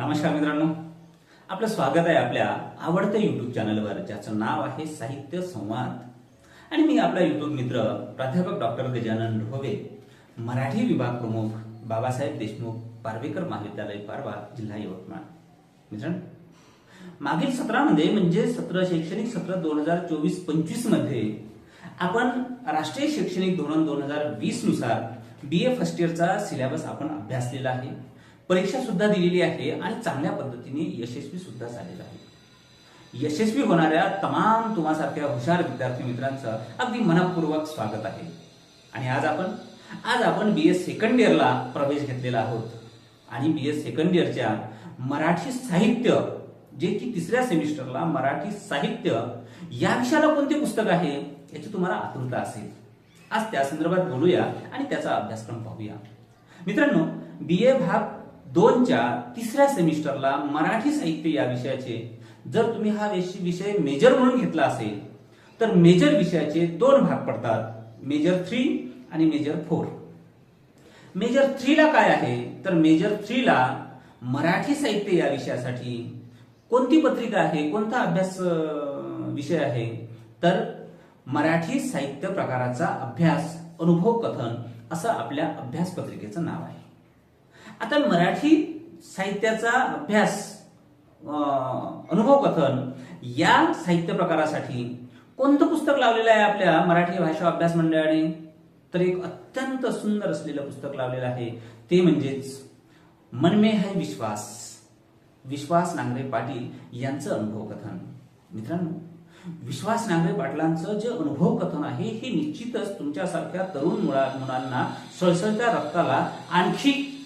नमस्कार मित्रांनो. आपलं स्वागत आहे आपल्या आवडत्या युट्यूब चॅनलवर ज्याचं नाव आहे साहित्य संवाद. आणि मी आपला युट्यूब मित्र प्राध्यापक डॉक्टर गजानन ढोबे मराठी विभाग प्रमुख बाबासाहेब देशमुख पारवेकर महाविद्यालय पारवा जिल्हा यवतमाळ. मित्रांनो मागील सत्रामध्ये म्हणजे सत्र शैक्षणिक सत्र दोन हजार चोवीस पंचवीसमध्ये आपण राष्ट्रीय शैक्षणिक धोरण दोन हजार वीसनुसार बी ए फर्स्ट इयरचा सिलेबस आपण अभ्यासलेला आहे. परीक्षा सुद्धा दिलेली आहे आणि चांगल्या पद्धतीने यशस्वी सुद्धा झालेला आहे. यशस्वी होणाऱ्या तमाम तुम्हासारख्या हुशार विद्यार्थी मित्रांचं अगदी मनपूर्वक स्वागत आहे. आणि आज आपण आज आपण बी एस सेकंड इयरला प्रवेश घेतलेला आहोत. आणि बी एस सेकंड इयरच्या मराठी साहित्य जे की तिसऱ्या सेमिस्टरला मराठी साहित्य या विषयाला कोणते पुस्तक आहे याची तुम्हाला आतुरता असेल. आज त्या संदर्भात बोलूया आणि त्याचा अभ्यासक्रम पाहूया. मित्रांनो बी ए भाग दोनच्या तिसऱ्या सेमिस्टरला मराठी साहित्य या विषयाचे जर तुम्ही हा विषय मेजर म्हणून घेतला असेल तर मेजर विषयाचे दोन भाग पडतात. मेजर थ्री आणि मेजर फोर मेजर थ्रीला काय आहे? तर मेजर थ्रीला मराठी साहित्य या विषयासाठी कोणती पत्रिका आहे? कोणता अभ्यास विषय आहे? तर मराठी साहित्य प्रकाराचा अभ्यास अनुभव कथन असं आपल्या अभ्यास पत्रिकेचं नाव आहे. आता मराठी साहित्याचा अभ्यास अनुभव कथन या साहित्य प्रकारासाठी कोणतं पुस्तक लावलेलं आहे आपल्या मराठी भाषा अभ्यास मंडळाने? तर एक अत्यंत सुंदर असलेलं पुस्तक लावलेलं आहे. ते म्हणजेच मनमे है विश्वास. विश्वास नांगरे पाटील यांचं अनुभव कथन. मित्रांनो विश्वास नांगरे पाटलांचं जे अनुभव कथन आहे हे निश्चितच तुमच्यासारख्या तरुण मुला मुलांना सळसळत्या रक्ताला आणखी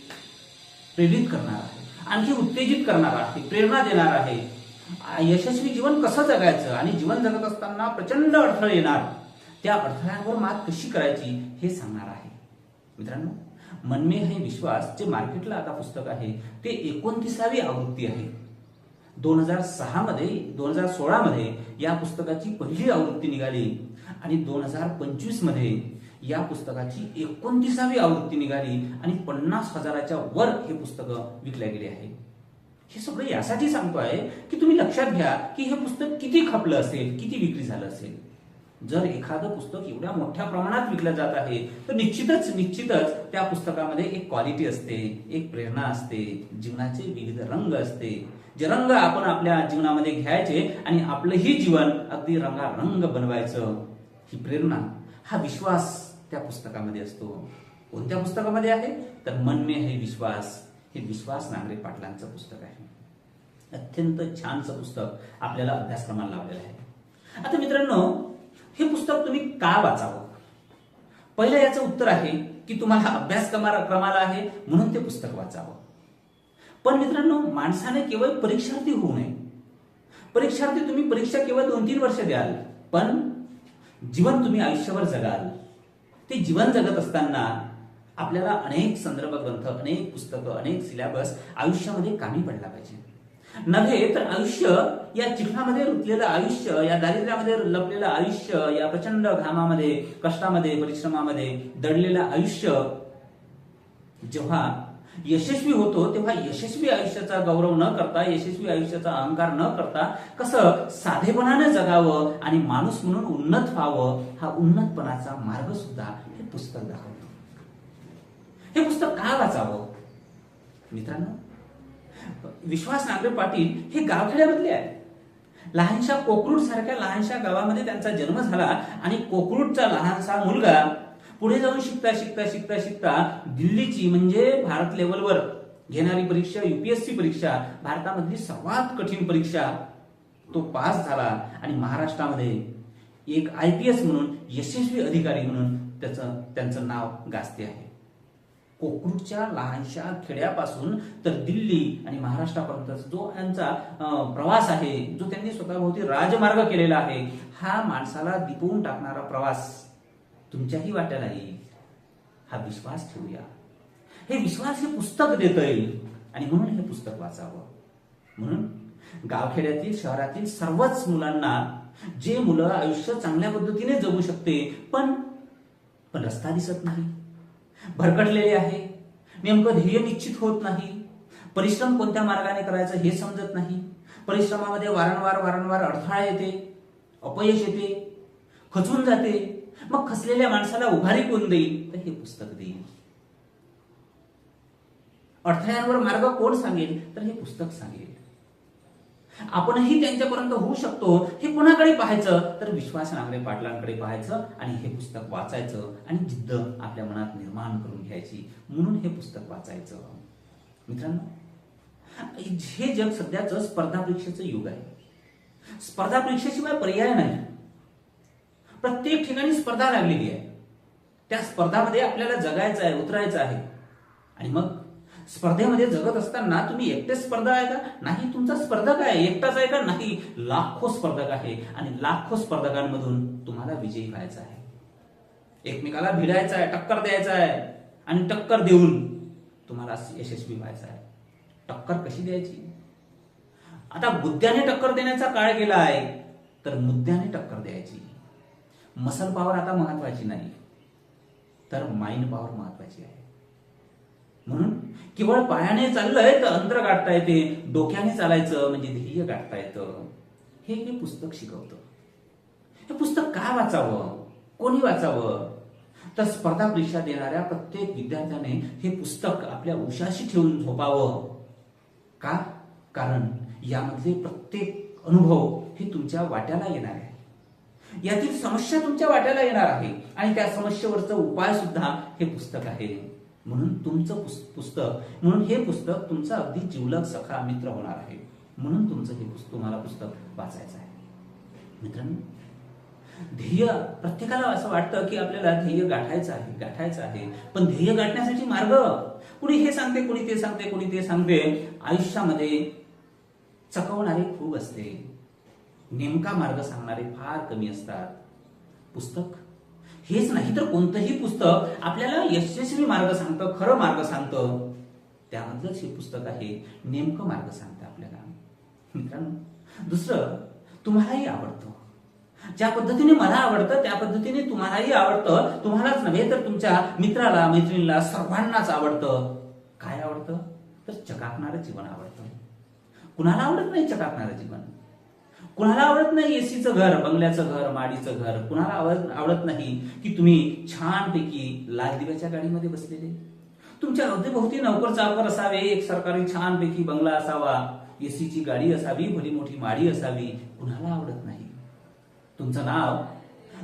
प्रेरित करणार आहे. आणखी उत्तेजित करणार आहे प्रेरणा देणार आहे. यशस्वी जीवन कसं जगायचं आणि जीवन जगत असताना प्रचंड अडथळे येणार त्या अडथळ्यांवर मात कशी करायची हे सांगणार आहे. मित्रांनो मनमे हे विश्वास जे मार्केटला आता पुस्तक आहे ते एकोणतीसावी आवृत्ती आहे. दोन हजार सहा मध्ये दोन हजार सोळा मध्ये या पुस्तकाची पहिली आवृत्ती निघाली आणि दोन हजार पंचवीसमध्ये या पुस्तकाची एकोणतीसावी आवृत्ती निघाली आणि पन्नास हजाराच्या वर हे पुस्तक विकल्या गेले आहे हे सगळं यासाठी सांगतोय की तुम्ही लक्षात घ्या की हे पुस्तक किती खपलं असेल किती विक्री झालं असेल. जर एखादं पुस्तक एवढ्या मोठ्या प्रमाणात विकलं जात आहे तर निश्चितच निश्चितच त्या पुस्तकामध्ये एक क्वालिटी असते एक प्रेरणा असते जीवनाचे विविध रंग असते. जे रंग आपण आपल्या जीवनामध्ये घ्यायचे आणि आपलंही जीवन अगदी रंगारंग बनवायचं ही प्रेरणा हा विश्वास त्या पुस्तकामध्ये असतो? कोणत्या पुस्तकामध्ये आहे? तर मन में है विश्वास. हे विश्वास नांगरे पाटलांचं पुस्तक आहे. अत्यंत छानचं पुस्तक आपल्याला अभ्यासक्रमाला लावलेलं आहे. आता मित्रांनो हे पुस्तक तुम्ही का वाचावं? पहिलं याचं उत्तर आहे की तुम्हाला अभ्यास क्रमाला आहे म्हणून ते पुस्तक वाचावं. पण मित्रांनो माणसाने केवळ परीक्षार्थी होऊ नये. परीक्षार्थी तुम्ही परीक्षा केवळ दोन तीन वर्ष द्याल पण जीवन तुम्ही आयुष्यभर जगाल. ते जीवन जगत असताना आपल्याला अनेक संदर्भ ग्रंथ अनेक पुस्तकं अनेक सिलेबस आयुष्यामध्ये कामी पडला पाहिजे. नव्हे तर आयुष्य या चिखलामध्ये रुतलेलं आयुष्य या दारिद्र्यामध्ये लपलेलं आयुष्य या प्रचंड घामामध्ये कष्टामध्ये परिश्रमामध्ये दडलेलं आयुष्य जेव्हा यशस्वी होतो तेव्हा यशस्वी आयुष्याचा गौरव न करता यशस्वी आयुष्याचा अहंकार न करता कसं साधेपणाने जगावं आणि माणूस म्हणून उन्नत व्हावं हा उन्नतपणाचा मार्ग सुद्धा हे पुस्तक दाखवतो. हे पुस्तक का वाचावं? मित्रांनो विश्वास नांगरे पाटील हे गावखेड्यामधले आहे लहानशा कोकरूड सारख्या लहानशा गावामध्ये त्यांचा जन्म झाला आणि कोकरूडचा लहानसा मुलगा पुढे जाऊन शिकता शिकता शिकता शिकता दिल्लीची म्हणजे भारत लेवलवर घेणारी परीक्षा युपीएससी परीक्षा भारतामधली सर्वात कठीण परीक्षा तो पास झाला आणि महाराष्ट्रामध्ये एक आय पी एस म्हणून यशस्वी अधिकारी म्हणून त्याचं त्यांचं नाव गाजते आहे. कोकरूडच्या लहानशा खेड्यापासून तर दिल्ली आणि महाराष्ट्रापर्यंत जो यांचा प्रवास आहे जो त्यांनी स्वतःभोवती राजमार्ग केलेला आहे हा माणसाला दिपवून टाकणारा प्रवास तुमच्याही वाट्याला येईल. हा विश्वास ठेवूया. हे विश्वास हे पुस्तक देत येईल आणि म्हणून हे पुस्तक वाचावं. म्हणून गावखेड्यातील शहरातील सर्वच मुलांना जे मुलं आयुष्य चांगल्या पद्धतीने जगू शकते पण पण रस्ता दिसत नाही. भरकटलेले आहे. नेमकं ध्येय निश्चित होत नाही. परिश्रम कोणत्या मार्गाने करायचं हे समजत नाही. परिश्रमामध्ये वारंवार वारंवार अडथळा येते. अपयश येते. खचून जाते. मग खसलेल्या माणसाला उभारी कोण देईल? तर हे पुस्तक देईल. अडथळ्यांवर मार्ग कोण सांगेल? तर हे पुस्तक सांगेल. आपणही त्यांच्यापर्यंत होऊ शकतो. हे कोणाकडे पाहायचं? तर विश्वास नांगरे पाटलांकडे पाहायचं आणि हे पुस्तक वाचायचं आणि जिद्द आपल्या मनात निर्माण करून घ्यायची. म्हणून हे पुस्तक वाचायचं. मित्रांनो हे जग सध्याचं स्पर्धा परीक्षेचं युग आहे. स्पर्धा परीक्षेशिवाय पर्याय नाही. प्रत्येक ठिकाणी स्पर्धा लागलेली आहे. त्या स्पर्धामध्ये आपल्याला जगायचं आहे उतरायचं आहे. आणि मग स्पर्धेमध्ये जगत असताना तुम्ही एकटेच स्पर्धा आहे का? नाही तुमचा स्पर्धक आहे एकटाच आहे का? नाही लाखो स्पर्धक आहे. आणि लाखो स्पर्धकांमधून तुम्हाला विजयी व्हायचा आहे. एकमेकाला भिडायचं आहे टक्कर द्यायचं आहे. आणि टक्कर देऊन तुम्हाला यशस्वी व्हायचं आहे. टक्कर कशी द्यायची? आता बुद्ध्याने टक्कर देण्याचा काळ गेला आहे तर मुद्द्याने टक्कर द्यायची. मसल पॉवर आता महत्वाची नाही. तर माइंड पॉवर महत्वाची आहे. म्हणून केवळ पायाने चाललंय तर अंतर गाठता येते डोक्याने चालायचं म्हणजे ध्येय गाठता येतं. हे हे पुस्तक शिकवतं. हे पुस्तक का वाचावं? कोणी वाचावं? तर स्पर्धा परीक्षा देणाऱ्या प्रत्येक विद्यार्थ्याने हे पुस्तक आपल्या उशाशी ठेवून झोपावं. का? कारण यामधले प्रत्येक अनुभव हे तुमच्या वाट्याला येणार आहे यातील समस्या तुमच्या वाट्याला येणार आहे. आणि त्या समस्येवरचा उपाय सुद्धा हे पुस्तक आहे. म्हणून तुमचं पुस्तक म्हणून हे पुस्तक तुमचा अगदी जिवलग सखा मित्र होणार आहे. म्हणून तुमचं हे पुस्तक तुम्हाला पुस्तक वाचायचं आहे. मित्रांनो ध्येय प्रत्येकाला असं वाटतं की आपल्याला ध्येय गाठायचं आहे गाठायचं आहे. पण ध्येय गाठण्यासाठी मार्ग? कुणी हे सांगते कुणी ते सांगते कुणी ते सांगते? आयुष्यामध्ये चकवणारे खूप असते. नेमका मार्ग सांगणारे फार कमी असतात. पुस्तक? हेच नाही तर कोणतंही पुस्तक आपल्याला यशस्वी मार्ग सांगतं खरं मार्ग सांगतं. त्यामधलंच हे पुस्तक आहे नेमकं मार्ग सांगतं आपल्याला. मित्रांनो दुसरं तुम्हालाही आवडतं. ज्या पद्धतीने मला आवडतं त्या पद्धतीने तुम्हालाही आवडतं. तुम्हालाच नव्हे तर तुमच्या मित्राला मैत्रिणीला सर्वांनाच आवडतं. काय आवडतं? तर चकाकणारं जीवन आवडतं. कुणाला आवडत नाही चकाकणारं जीवन? कुणाला आवडत नाही एसीचं घर बंगल्याचं घर माडीचं घर? कुणाला आवडत आवडत नाही की तुम्ही छानपैकी लाल दिव्याच्या गाडीमध्ये बसलेले? तुमच्या अवतीभोवती नोकर चाकर असावे एक सरकारी छानपैकी बंगला असावा एसीची गाडी असावी भली मोठी माडी असावी कुणाला आवडत नाही? तुमचं नाव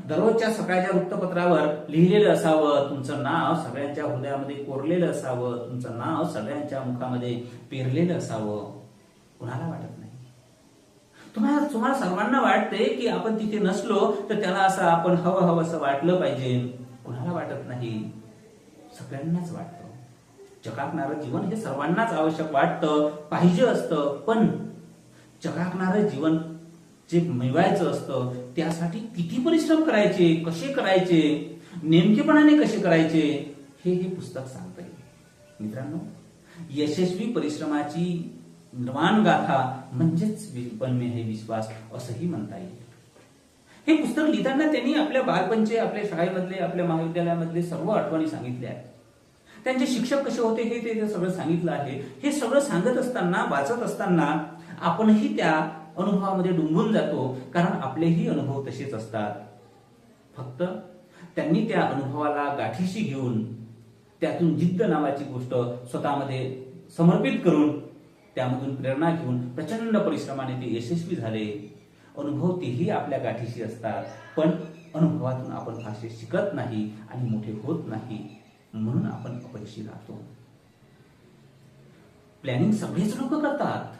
दररोजच्या सकाळच्या वृत्तपत्रावर लिहिलेलं असावं तुमचं नाव सगळ्यांच्या हृदयामध्ये कोरलेलं असावं तुमचं नाव सगळ्यांच्या मुखामध्ये पेरलेलं असावं. कुणाला वाटत नाही? तुम्हाला तुम्हाला सर्वांना वाटते की आपण तिथे नसलो तर त्याला असं आपण हवं हवं असं वाटलं पाहिजे. कुणाला वाटत नाही? सगळ्यांनाच वाटतं. चकाकणारं जीवन हे सर्वांनाच आवश्यक वाटतं पाहिजे असतं पण चकाकणारं जीवन जे मिळवायचं असतं त्यासाठी किती परिश्रम करायचे कसे करायचे नेमकेपणाने कसे करायचे हे हे पुस्तक सांगतंय. मित्रांनो यशस्वी परिश्रमाची निर्माण गाथा म्हणजेच विपन्य हे विश्वास असंही म्हणता येईल. हे पुस्तक लिहिताना त्यांनी आपल्या बालपणचे आपल्या शाळेमधले आपल्या महाविद्यालयामधले सर्व आठवणी सांगितल्या आहेत. त्यांचे शिक्षक कसे होते हे ते सगळं सांगितलं आहे. हे सगळं सांगत असताना वाचत असताना आपणही त्या अनुभवामध्ये डुंबून जातो कारण आपलेही अनुभव तसेच असतात. फक्त त्यांनी त्या अनुभवाला गाठीशी घेऊन त्यातून जिद्द नावाची गोष्ट स्वतःमध्ये समर्पित करून त्यामधून प्रेरणा घेऊन प्रचंड परिश्रमाने ते यशस्वी झाले. अनुभव तेही आपल्या गाठीशी असतात पण अनुभवातून आपण फारसे शिकत नाही आणि मोठे होत नाही म्हणून आपण अपयशी राहतो. प्लॅनिंग सगळेच लोक करतात.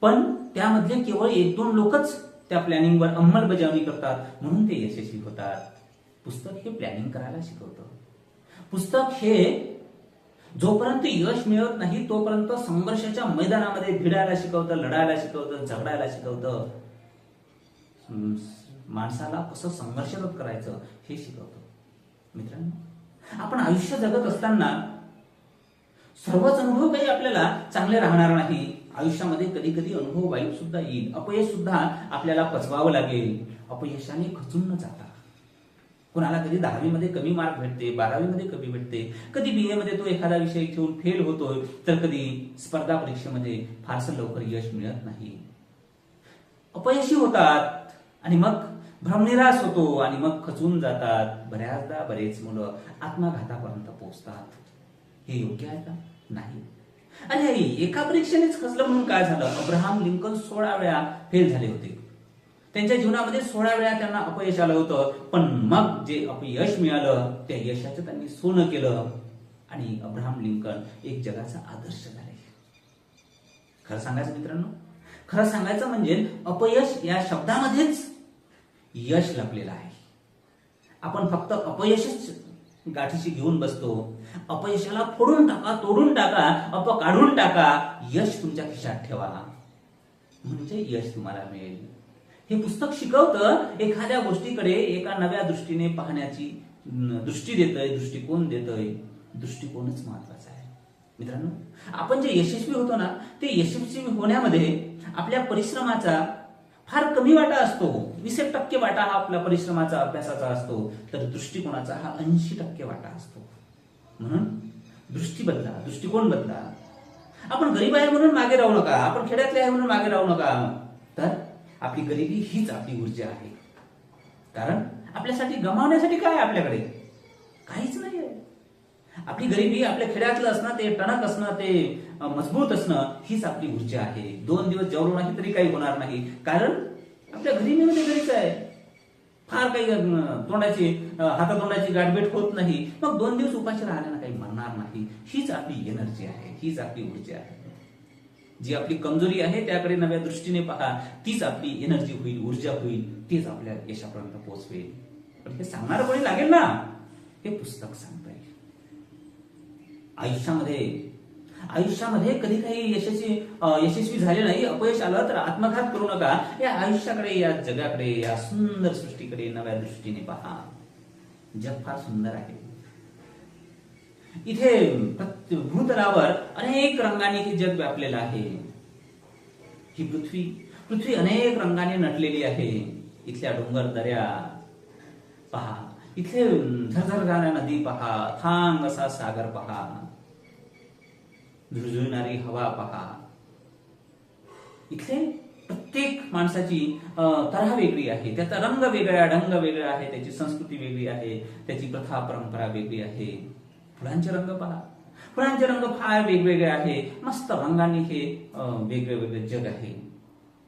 पण त्यामधले केवळ एक दोन लोकच त्या प्लॅनिंगवर अंमलबजावणी करतात म्हणून ते यशस्वी होतात. पुस्तक हे प्लॅनिंग करायला शिकवतं. पुस्तक हे जोपर्यंत यश मिळत नाही तोपर्यंत संघर्षाच्या मैदानामध्ये भिडायला शिकवतं लढायला शिकवतं झगडायला शिकवतं. हम्म, माणसाला कसं संघर्षरत करायचं हे शिकवतं. मित्रांनो आपण आयुष्य जगत असताना सर्वच अनुभव काही आपल्याला चांगले राहणार नाही. आयुष्यामध्ये कधी कधी अनुभव वाईट सुद्धा येईल. अपयश सुद्धा आपल्याला पचवावं लागेल. अपयशाने खचून न जाता. कुणाला कधी दहावीमध्ये कमी मार्क भेटते बारावीमध्ये कमी भेटते कधी बी मध्ये तो एखादा विषय घेऊन फेल होतोय तर कधी स्पर्धा परीक्षेमध्ये फारसं लवकर यश मिळत नाही. अपयशी होतात आणि मग भ्रमनिराश होतो आणि मग खचून जातात. बऱ्याचदा बरेच मुलं आत्मघातापर्यंत पोहोचतात. हे योग्य आहे का? नाही. आणि एका परीक्षेनेच खचलं म्हणून काय झालं? अब्राहम लिंकन सोळा वेळा फेल झाले होते. त्यांच्या जीवनामध्ये सोळा वेळा त्यांना अपयश आलं होतं. पण मग जे अपयश मिळालं त्या यशाचं त्यांनी सोनं केलं. आणि अब्राहम लिंकन एक जगाचा आदर्श झाले. खरं सांगायचं मित्रांनो? खरं सांगायचं म्हणजे अपयश या शब्दामध्येच यश लपलेलं आहे. आपण फक्त अपयशच गाठीशी घेऊन बसतो. अपयशाला फोडून टाका तोडून टाका अप काढून टाका. यश तुमच्या खिशात ठेवा. म्हणजे यश तुम्हाला मिळेल. हे पुस्तक शिकवतं एखाद्या गोष्टीकडे एका नव्या दृष्टीने पाहण्याची दृष्टी देतय दृष्टिकोन देतय. दृष्टिकोनच महत्त्वाचा आहे. मित्रांनो आपण जे यशस्वी होतो ना ते यशस्वी होण्यामध्ये आपल्या परिश्रमाचा फार कमी वाटा असतो. वीस एक टक्के वाटा हा आपल्या परिश्रमाचा अभ्यासाचा असतो. तर दृष्टिकोनाचा हा ऐंशी टक्के वाटा असतो. म्हणून दृष्टी बदला दृष्टिकोन बदला. आपण गरीब आहे म्हणून मागे राहू नका. आपण खेड्यातले आहे म्हणून मागे राहू नका. आपली गरिबी हीच आपली ऊर्जा आहे. कारण आपल्यासाठी गमावण्यासाठी काय आहे आपल्याकडे? काहीच नाही आहे. आपली गरिबी आपल्या खेड्यातलं असणं ते टणक असणं ते मजबूत असणं हीच आपली ऊर्जा आहे. दोन दिवस जेवलो नाही तरी काही होणार नाही. कारण आपल्या गरिबीमध्ये घरीच आहे. फार काही तोंडाची हातातोंडाची गाठभेट होत नाही. मग दोन दिवस उपाशी राहिल्यानं काही म्हणणार नाही. हीच आपली एनर्जी आहे. हीच आपली ऊर्जा आहे. जी आपली कमजोरी आहे त्याकडे नव्या दृष्टीने पहा. तीच आपली एनर्जी होईल ऊर्जा होईल तीच आपल्या यशापर्यंत पोहोचवेल. पण हे सांगणार कोणी लागेल ना? हे पुस्तक सांगता येईल. आयुष्यामध्ये आयुष्यामध्ये कधी काही यशस्वी यशस्वी झाले नाही अपयश आलं तर आत्मघात करू नका. या आयुष्याकडे या जगाकडे या सुंदर सृष्टीकडे नव्या दृष्टीने पहा. जग फार सुंदर आहे. इथे भूतलावर अनेक रंगांनी हे जग व्यापलेलं आहे. ही पृथ्वी पृथ्वी अनेक रंगाने नटलेली आहे. इथल्या डोंगर दऱ्या पहा. इथे झरझर नदी पहा. थांग असा सागर पहा. झुळझुळणारी हवा पहा. इथले प्रत्येक माणसाची अं, तऱ्हा वेगळी आहे. त्याचा रंग वेगळा ढंग वेगळा आहे. त्याची संस्कृती वेगळी आहे. त्याची प्रथा परंपरा वेगळी आहे. फुलांचे रंग पहा. फुलांचे रंग फार वेगवेगळे आहे. मस्त रंगाने हे वेगळे वेगळे जग आहे.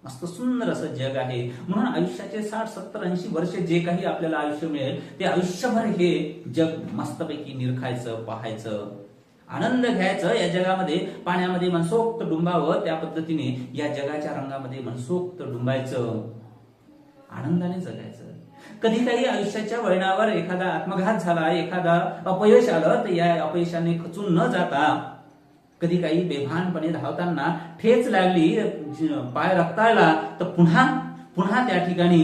मस्त सुंदर असं जग आहे. म्हणून आयुष्याचे साठ सत्तर ऐंशी वर्ष जे काही आपल्याला आयुष्य मिळेल ते आयुष्यभर हे जग मस्तपैकी निरखायचं पाहायचं आनंद घ्यायचं. या जगामध्ये पाण्यामध्ये मनसोक्त डुंबावं त्या पद्धतीने या जगाच्या रंगामध्ये मनसोक्त डुंबायचं. आनंदाने जगायचं. कधी काही आयुष्याच्या वळणावर एखादा आत्मघात झाला एखादा अपयश आलं तर या अपयशाने खचून न जाता कधी काही बेभानपणे धावताना ठेच लागली पाय रक्ताळला तर पुन्हा पुन्हा त्या ठिकाणी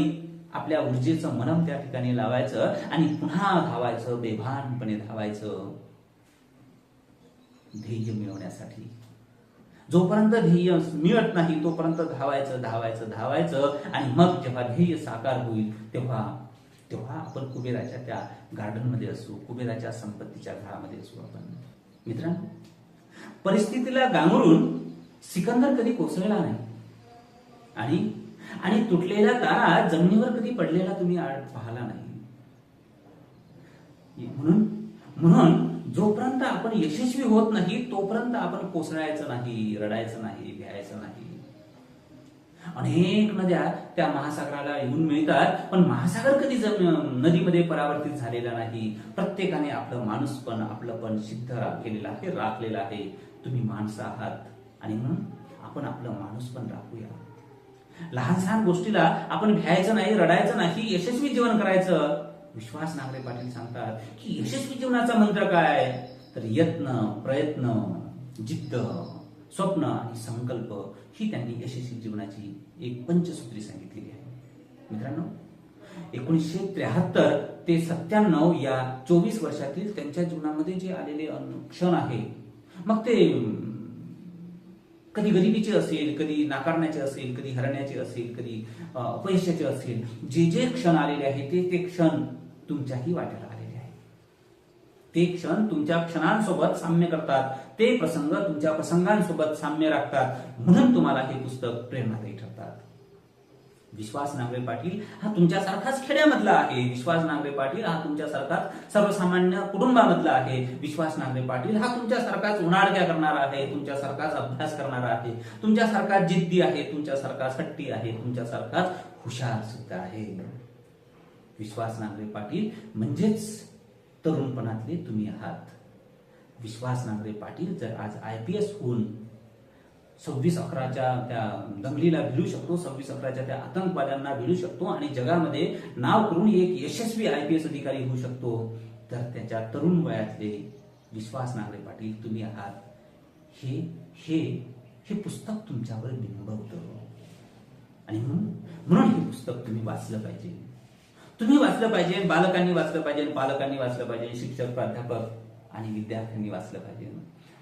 आपल्या ऊर्जेचं मनम त्या ठिकाणी लावायचं आणि पुन्हा धावायचं बेभानपणे धावायचं. ध्येय मिळवण्यासाठी. जोपर्यंत ध्येय मिळत नाही तोपर्यंत धावायचं धावायचं धावायचं आणि मग जेव्हा ध्येय साकार होईल तेव्हा तेव्हा आपण कुबेराच्या त्या गार्डनमध्ये असू कुबेराच्या संपत्तीच्या घरामध्ये असू आपण. मित्रांनो परिस्थितीला गांगरून सिकंदर कधी कोसळला नाही. आणि आणि तुटलेला तारा जमिनीवर कधी पडलेला तुम्ही पाहला नाही. म्हणून म्हणून जोपर्यंत आपण यशस्वी होत नाही तोपर्यंत आपण कोसळायचं नाही रडायचं नाही भ्यायचं नाही. अनेक नद्या त्या महासागराला येऊन मिळतात पण महासागर कधी नदीमध्ये परावर्तित झालेला नाही. प्रत्येकाने आपलं माणूस पण आपलं पण सिद्ध केलेलं आहे राखलेलं आहे. तुम्ही माणसं आहात. आणि म्हणून आपण आपलं माणूस पण राखूया. लहान सहान गोष्टीला आपण भ्यायचं नाही रडायचं नाही यशस्वी जीवन करायचं. विश्वास नागरे पाटील सांगतात की यशस्वी जीवनाचा मंत्र काय? तर यत्न प्रयत्न जिद्द. स्वप्न आणि संकल्प ही त्यांनी यशस्वी जीवनाची एक पंचसूत्री सांगितलेली आहे. मित्रांनो एकोणीसशे त्र्याहत्तर ते सत्त्याण्णव या चोवीस वर्षातील त्यांच्या जीवनामध्ये जे आलेले क्षण आहे मग ते कधी गरिबीचे असेल कधी नाकारण्याचे असेल कधी हरण्याचे असेल कधी अपयशाचे असेल जे जे क्षण आलेले आहेत ते ते क्षण तुमच्याही वाट्याला आले. ते क्षण तुमच्या क्षणांसोबत साम्य करतात. ते प्रसंग तुमच्या प्रसंगांसोबत साम्य राखतात. म्हणून तुम्हाला हे पुस्तक प्रेरणादायी ठरतात. विश्वास नांगरे पाटील हा तुमच्यासारखाच खेड्यामधला आहे. विश्वास नांगरे पाटील हा तुमच्यासारखाच सर्वसामान्य कुटुंबामधला आहे. विश्वास नांगरे पाटील हा तुमच्यासारखाच उन्हाळक्या करणारा आहे. तुमच्यासारखाच अभ्यास करणारा आहे. तुमच्यासारखाच जिद्दी आहे. तुमच्यासारखाच हट्टी आहे. तुमच्यासारखाच हुशार सुद्धा आहे. विश्वास नांगरे पाटील म्हणजेच तरुणपणातले तुम्ही आहात. विश्वास नांगरे पाटील जर आज आय पी एस होऊन सव्वीस अकराच्या त्या दंगलीला भिडू शकतो सव्वीस अकराच्या त्या आतंकवाद्यांना भिडू शकतो आणि जगामध्ये नाव करून एक यशस्वी आय पी एस अधिकारी होऊ शकतो तर त्याच्या तरुण वयातले विश्वास नांगरे पाटील तुम्ही आहात. हे हे हे पुस्तक तुमच्यावर बिंबवतं आणि म्हणून म्हणून हे पुस्तक तुम्ही वाचलं पाहिजे. तुम्ही वाचलं पाहिजे बालकांनी वाचलं पाहिजे पालकांनी वाचलं पाहिजे शिक्षक प्राध्यापक आणि विद्यार्थ्यांनी वाचलं पाहिजे.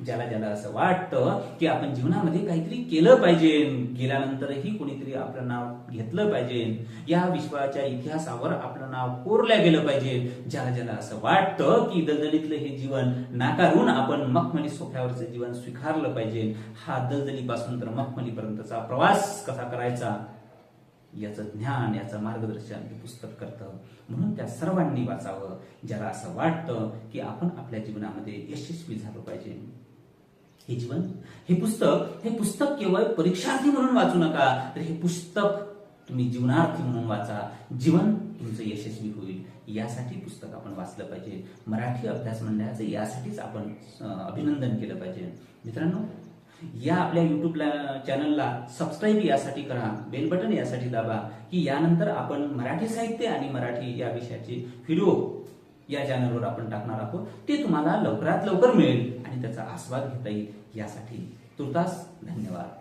ज्याला ज्याला असं वाटतं की आपण जीवनामध्ये काहीतरी केलं पाहिजे गेल्यानंतरही कोणीतरी आपलं नाव घेतलं पाहिजे. या विश्वाच्या इतिहासावर आपलं नाव कोरल्या गेलं पाहिजे. ज्याला ज्याला असं वाटतं की दलदलीतलं हे जीवन नाकारून आपण मखमली सोफ्यावरचं जीवन स्वीकारलं पाहिजे. हा दलदलीपासून तर मखमलीपर्यंतचा प्रवास कसा करायचा? याचं ज्ञान याचं मार्गदर्शन हे पुस्तक करतं. म्हणून त्या सर्वांनी वाचावं. ज्याला असं वाटतं की आपण आपल्या जीवनामध्ये यशस्वी झालो पाहिजे. हे जीवन हे पुस्तक हे पुस्तक केवळ परीक्षार्थी म्हणून वाचू नका तर हे पुस्तक तुम्ही जीवनार्थी म्हणून वाचा. जीवन तुमचं यशस्वी होईल. यासाठी पुस्तक आपण वाचलं पाहिजे. मराठी अभ्यास मंडळाचं यासाठीच आपण अभिनंदन केलं पाहिजे. मित्रांनो या आपल्या युट्यूब चॅनलला सबस्क्राईब यासाठी करा बेल बटन यासाठी दाबा की यानंतर आपण मराठी साहित्य आणि मराठी या विषयाचे व्हिडिओ या चॅनलवर आपण टाकणार आहोत. ते तुम्हाला लवकरात लवकर मिळेल आणि त्याचा आस्वाद घेता येईल. यासाठी तुर्तास धन्यवाद.